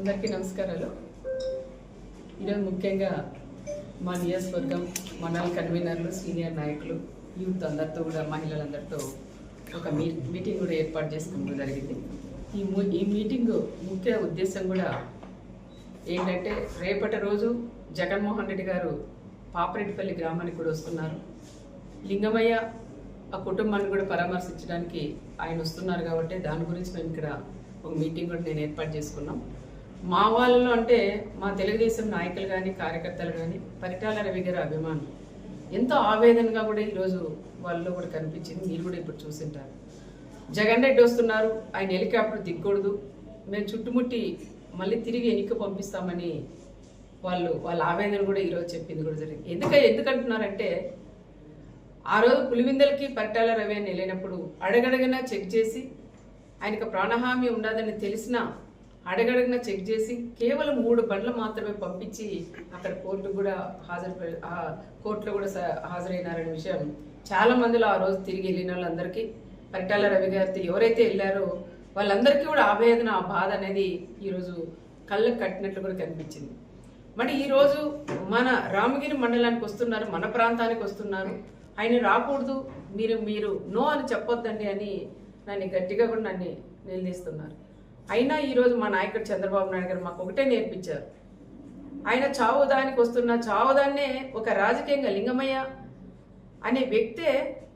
అందరికీ నమస్కారాలు. ఈరోజు ముఖ్యంగా మా నియోజకవర్గం మండల కన్వీనర్లు సీనియర్ నాయకులు యూత్ అందరితో కూడా మహిళలందరితో ఒక మీ మీటింగ్ కూడా ఏర్పాటు చేసుకోవడం జరిగింది. ఈ ఈ మీటింగ్ ముఖ్య ఉద్దేశం కూడా ఏంటంటే రేపటి రోజు జగన్మోహన్ రెడ్డి గారు పాపరెడ్డిపల్లి గ్రామానికి కూడా వస్తున్నారు. లింగమయ్య ఆ కుటుంబాన్ని కూడా పరామర్శించడానికి ఆయన వస్తున్నారు కాబట్టి దాని గురించి మేము ఇక్కడ ఒక మీటింగ్ కూడా నేను ఏర్పాటు చేసుకున్నాం. మా వాళ్ళు అంటే మా తెలుగుదేశం నాయకులు కానీ కార్యకర్తలు కానీ పరిటాల రవి గారి అభిమానులు. ఎంతో ఆవేదనగా కూడా ఈరోజు వాళ్ళలో కూడా కనిపించింది. మీరు కూడా ఇప్పుడు చూసింటారు. జగన్ రెడ్డి వస్తున్నారు. ఆయన హెలికాప్టర్ దిగకూడదు. మేము చుట్టుముట్టి మళ్ళీ తిరిగి ఎన్నిక పంపిస్తామని వాళ్ళు వాళ్ళ ఆవేదన కూడా ఈరోజు చెప్పింది కూడా జరిగింది. ఎందుక ఎందుకంటున్నారంటే ఆ రోజు పులివిందలకి పరిటాల రవి అని వెళ్ళినప్పుడు అడగడగన చెక్ చేసి ఆయనకు ప్రాణహామీ ఉండదని తెలిసినా అడగడగన చెక్ చేసి కేవలం మూడు బండ్లు మాత్రమే పంపించి అక్కడ కోర్టు కూడా హాజరు ఆ కోర్టులో కూడా స- హాజరైనారనే విషయం చాలా మందిలో ఆ రోజు తిరిగి వెళ్ళిన వాళ్ళందరికీ. పరిటాల రవి గారితో ఎవరైతే వెళ్ళారో వాళ్ళందరికీ కూడా ఆవేదన ఆ బాధ అనేది ఈరోజు కళ్ళకు కట్టినట్లు కూడా కనిపించింది. మరి ఈరోజు మన రామగిరి మండలానికి వస్తున్నారు మన ప్రాంతానికి వస్తున్నారు. ఆయన రాకూడదు మీరు మీరు నో అని చెప్పొద్దండి అని నన్ను గట్టిగా కూడా నన్ను నిలదీస్తున్నారు అయినా ఈరోజు మా నాయకుడు చంద్రబాబు నాయుడు గారు మాకు ఒకటే నేర్పించారు. ఆయన చావుదానికి వస్తున్న చావుదాన్నే ఒక రాజకీయంగా లింగమయ్య అనే వ్యక్తే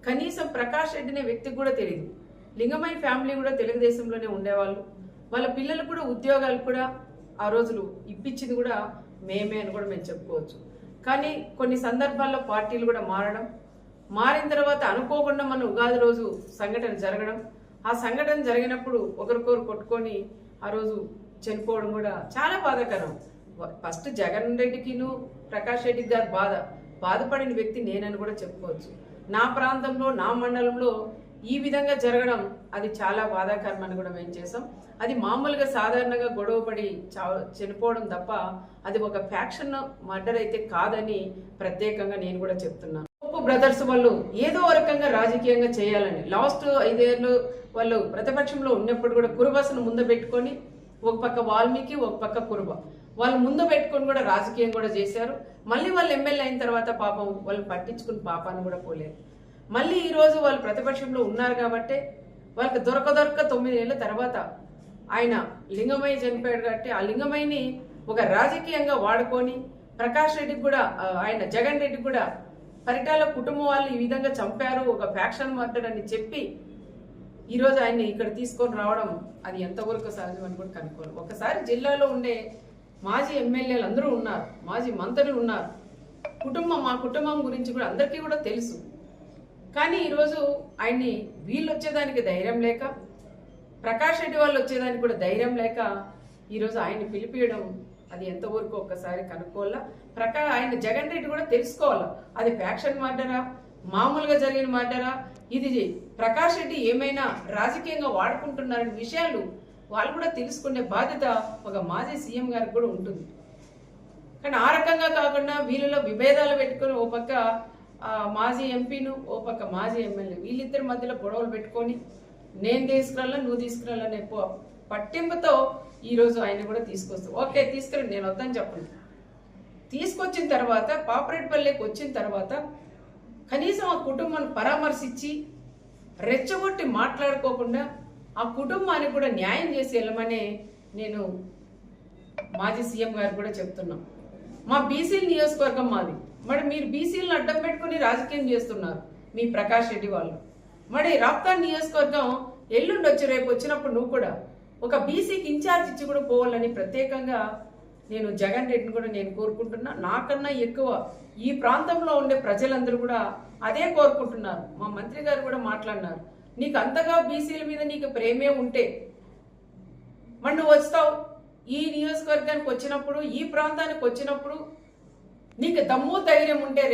కనీసం ప్రకాష్ రెడ్డి అనే వ్యక్తికి కూడా తెలియదు. లింగమయ్య ఫ్యామిలీ కూడా తెలుగుదేశంలోనే ఉండేవాళ్ళు. వాళ్ళ పిల్లలు కూడా ఉద్యోగాలు కూడా ఆ రోజులు ఇప్పించింది కూడా మేమే అని కూడా మేము చెప్పుకోవచ్చు. కానీ కొన్ని సందర్భాల్లో పార్టీలు కూడా మారడం మారిన తర్వాత అనుకోకుండా మన ఉగాది రోజు సంఘటన జరగడం ఆ సంఘటన జరిగినప్పుడు ఒకరికొకరు కొట్టుకొని ఆ రోజు చనిపోవడం కూడా చాలా బాధాకరం. ఫస్ట్ జగన్ రెడ్డికిను ప్రకాష్ రెడ్డికి గారు బాధ. బాధపడిన వ్యక్తి నేనని కూడా చెప్పుకోవచ్చు. నా ప్రాంతంలో నా మండలంలో ఈ విధంగా జరగడం అది చాలా బాధాకరం అని కూడా మేము చేసాం అది మామూలుగా సాధారణంగా గొడవపడి చావ చనిపోవడం తప్ప అది ఒక ఫ్యాక్షన్ మర్డర్ అయితే కాదని ప్రత్యేకంగా నేను కూడా చెప్తున్నాను. బ్రదర్స్ వాళ్ళు ఏదో ఒక రకంగా రాజకీయంగా చేయాలని. లాస్ట్ ఐదేళ్ళు వాళ్ళు ప్రతిపక్షంలో ఉన్నప్పుడు కూడా కురుబసను ముందు పెట్టుకొని ఒక పక్క వాల్మీకి ఒక పక్క కురుబ. వాళ్ళు ముందు పెట్టుకొని కూడా రాజకీయం కూడా చేశారు. మళ్ళీ వాళ్ళు ఎమ్మెల్యే అయిన తర్వాత పాపం వాళ్ళు పట్టించుకుని పాపాన్ని కూడా పోలేదు. మళ్ళీ ఈరోజు వాళ్ళు ప్రతిపక్షంలో ఉన్నారు కాబట్టి వాళ్ళకి దొరక దొరక తొమ్మిది ఏళ్ళ తర్వాత ఆయన లింగమయ్య చనిపోయాడు కాబట్టి ఆ లింగమయ్యని ఒక రాజకీయంగా వాడుకొని ప్రకాష్ రెడ్డికి కూడా ఆయన జగన్ రెడ్డికి కూడా పరిటాల కుటుంబం వాళ్ళు ఈ విధంగా చంపారు ఒక ఫ్యాక్షన్ మర్డర్ అని చెప్పి ఈరోజు ఆయన్ని ఇక్కడ తీసుకొని రావడం అది ఎంతవరకు సహజం అని కూడా కనుక్కోవాలి. ఒకసారి జిల్లాలో ఉండే మాజీ ఎమ్మెల్యేలు అందరూ ఉన్నారు మాజీ మంత్రులు ఉన్నారు. కుటుంబం మా కుటుంబం గురించి కూడా అందరికీ కూడా తెలుసు. కానీ ఈరోజు ఆయన్ని వీళ్ళు వచ్చేదానికి ధైర్యం లేక ప్రకాష్ రెడ్డి వాళ్ళు వచ్చేదానికి కూడా ధైర్యం లేక ఈరోజు ఆయన్ని పిలిపియడం అది ఎంతవరకు ఒక్కసారి కనుక్కోవాలా? ప్రకా ఆయన జగన్ రెడ్డి కూడా తెలుసుకోవాలా? అది ఫ్యాక్షన్ మాటరా? మామూలుగా జరిగిన మాటరా? ఇది ప్రకాష్ రెడ్డి ఏమైనా రాజకీయంగా వాడుకుంటున్నారనే విషయాలు వాళ్ళు కూడా తెలుసుకునే బాధ్యత ఒక మాజీ సీఎం గారికి కూడా ఉంటుంది. కానీ ఆ రకంగా కాకుండా వీళ్ళలో విభేదాలు పెట్టుకొని ఓ పక్క మాజీ ఎంపీను ఓ పక్క మాజీ ఎమ్మెల్యే వీళ్ళిద్దరి మధ్యలో గొడవలు పెట్టుకొని నేను తీసుకురాలా నువ్వు తీసుకురాలనే ప- పట్టింపుతో ఈరోజు ఆయన కూడా తీసుకొస్తాం. ఓకే తీసుకురండి నేను వద్దని చెప్పను. తీసుకొచ్చిన తర్వాత పాపరేట్పల్లికి వచ్చిన తర్వాత కనీసం ఆ కుటుంబాన్ని పరామర్శించి రెచ్చగొట్టి మాట్లాడుకోకుండా ఆ కుటుంబానికి కూడా న్యాయం చేసి వెళ్ళమని నేను మాజీ సీఎం గారు కూడా చెప్తున్నాం. మా బీసీల నియోజకవర్గం మాది. మరి మీరు బీసీలను అడ్డం పెట్టుకుని రాజకీయం చేస్తున్నారు మీ ప్రకాష్ రెడ్డి వాళ్ళు. మరి రాప్తాన్ నియోజకవర్గం ఎల్లుండి వచ్చి రేపు వచ్చినప్పుడు నువ్వు కూడా ఒక బీసీకి ఇన్ఛార్జ్ ఇచ్చి కూడా పోవాలని ప్రత్యేకంగా నేను జగన్ రెడ్డిని కూడా నేను కోరుకుంటున్నా. నాకన్నా ఎక్కువ ఈ ప్రాంతంలో ఉండే ప్రజలందరూ కూడా అదే కోరుకుంటున్నారు. మా మంత్రి గారు కూడా మాట్లాడినారు. నీకు అంతగా బీసీల మీద నీకు ప్రేమే ఉంటే మరి నువ్వు వస్తావు. ఈ నియోజకవర్గానికి వచ్చినప్పుడు ఈ ప్రాంతానికి వచ్చినప్పుడు నీకు దమ్ము ధైర్యం ఉంటే